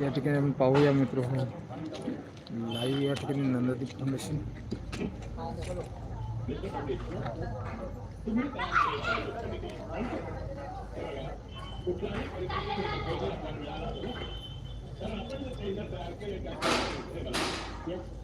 या ठिकाणी आपण पाहूया मित्र हो. लाईव्ह या ठिकाणी नंदादीप फाउंडेशन Yes.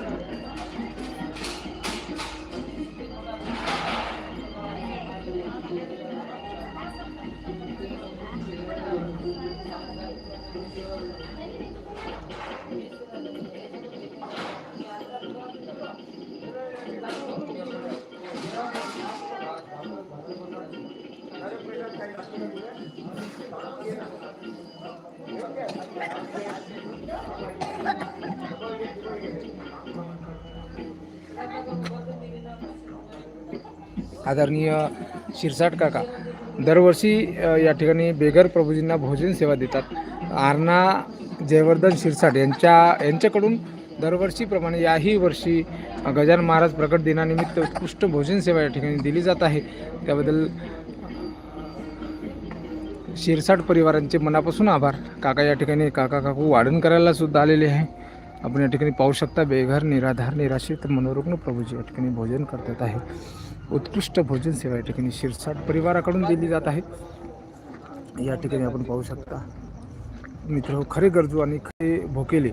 आदरणीय शिरसाट काका दरवर्षी या ठिकाणी बेघर प्रभूजींना भोजन सेवा देतात. आरणा जयवर्धन शिरसाट यांच्या यांच्याकडून दरवर्षीप्रमाणे याही वर्षी गजान गजानन महाराज प्रकट दिनानिमित्त उत्कृष्ट भोजन सेवा या ठिकाणी दिली जात आहे. त्याबद्दल शिरसाट परिवारांचे मनापासून आभार. काका या ठिकाणी काका काकू वाढण करायला सुद्धा आलेले आहे. आपण या ठिकाणी पाहू शकता बेघर निराधार निराश्रित मनोरुग्ण प्रभूजी या ठिकाणी भोजन करतात आहे. उत्कृष्ट भोजन सेवा या ठिकाणी शिरसाट परिवाराकडून दिली जात आहे. या ठिकाणी आपण पाहू शकता मित्र हो, खरे गरजू आणि खरे भोकेले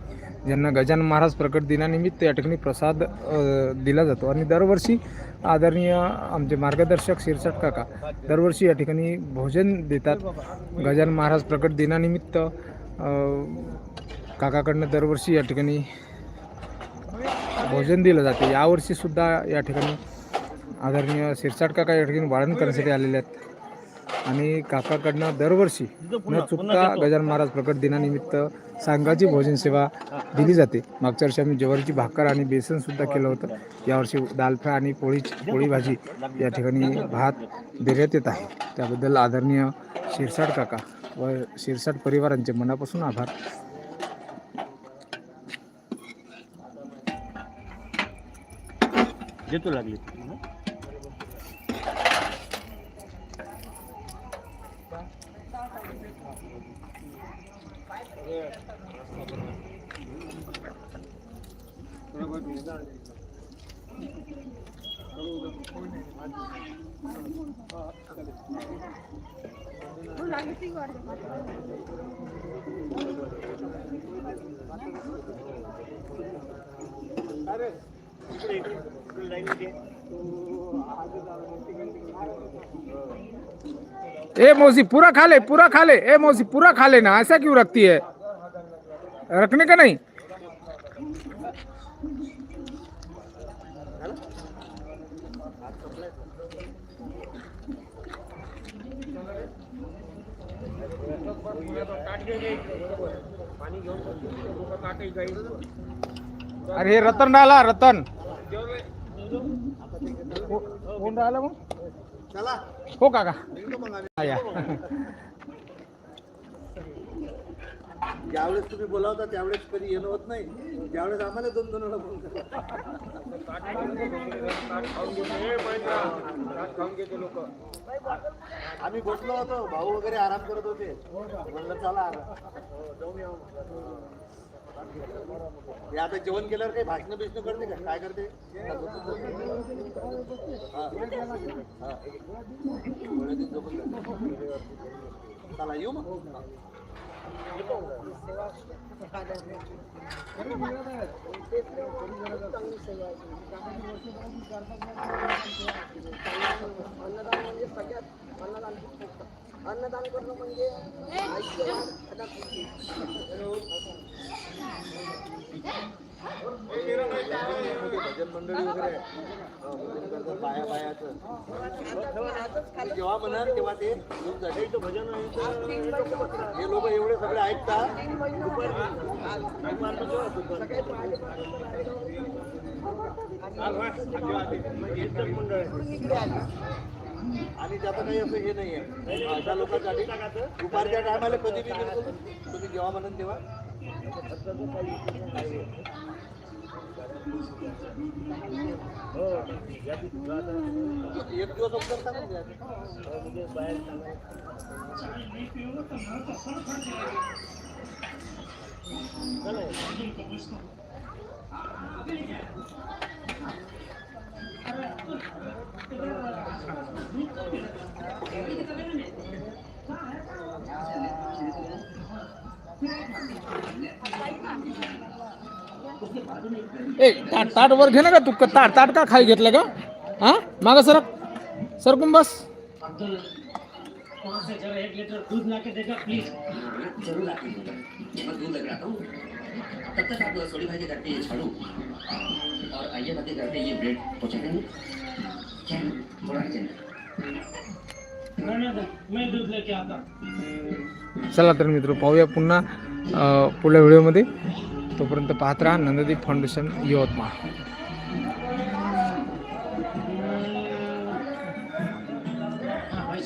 ज्यांना गजानन महाराज प्रकट दिनानिमित्त या ठिकाणी प्रसाद दिला जातो. आणि दरवर्षी आदरणीय आमचे मार्गदर्शक शिरसाट काका दरवर्षी या ठिकाणी भोजन देतात. गजानन महाराज प्रकट दिनानिमित्त काकाकडनं दरवर्षी या ठिकाणी भोजन दिलं जाते. यावर्षीसुद्धा या ठिकाणी आदरणीय शिरसाट काका या ठिकाणी वाढण करण्यासाठी आलेले आहेत. आणि काकाकडनं दरवर्षी न चुकता गजानन महाराज प्रकट दिनानिमित्त सांगाची भोजन सेवा दिली जाते. मागच्या वर्षी आम्ही ज्वारीची भाकर आणि बेसन सुद्धा केलं होतं. यावर्षी दाल फ्राय आणि पोळी पोळी भाजी या ठिकाणी भात देण्यात येत आहे. त्याबद्दल आदरणीय शिरसाट काका व शिरसाट परिवारांचे मनापासून आभार. देतो लागली. అరే ఇప్పుడు లైన్ ఇది అది దాని ए मौसी पूरा खा ले पूरा खा ले। ए मौसी पूरा खा लेना ऐसा क्यों रखती है? रखने का नहीं? अरे रतन डाला रतन। को- कोण राहिला मग चला हो काका. या. ज्यावेळेस तुम्ही बोलावता त्यावेळेस कधी येणं होत नाही. ज्यावेळेस आम्हाला दोन दोन वेळा फोन करा. आम्ही बसलो होतो भाऊ वगैरे आराम करत होते. म्हणलं चला आता. हे आता जेवण केल्यावर काही भाषण बिषण करते का? काय करते? चला येऊ मग. अन्नदान म्हणजे सगळ्यात अन्नदान अन्नदान करणं म्हणजे भजन मंडळी वगैरे. हो, बायाचं मी जेव्हा म्हणाल तेव्हा ते. इथं भजन हे लोक एवढे सगळे ऐकतात. कीर्तन मंडळ आहे. आणि त्याचं काही असं हे नाही आहे अशा लोकांसाठी दुपारच्या टायमाला कधी बी बिलकुल तुम्ही जेव्हा म्हणून तेव्हा. हो. एक दिवस अगोदर बाहेर द्या ए ताट ताट वर घे ना का तू. ताट ताट का खाली घेतलं का हा? मागा सर सरकून बस. तब तक आप सोडी करते ये झाड़ू और आइए बातें करते ये ब्रेड पहुँचा देंगे क्या थोड़ा चला तर मित्र पाहूया पुन्हा पुढल्या व्हिडिओमध्ये. तोपर्यंत पाहत राहा नंददीप फाउंडेशन यवतमाळ.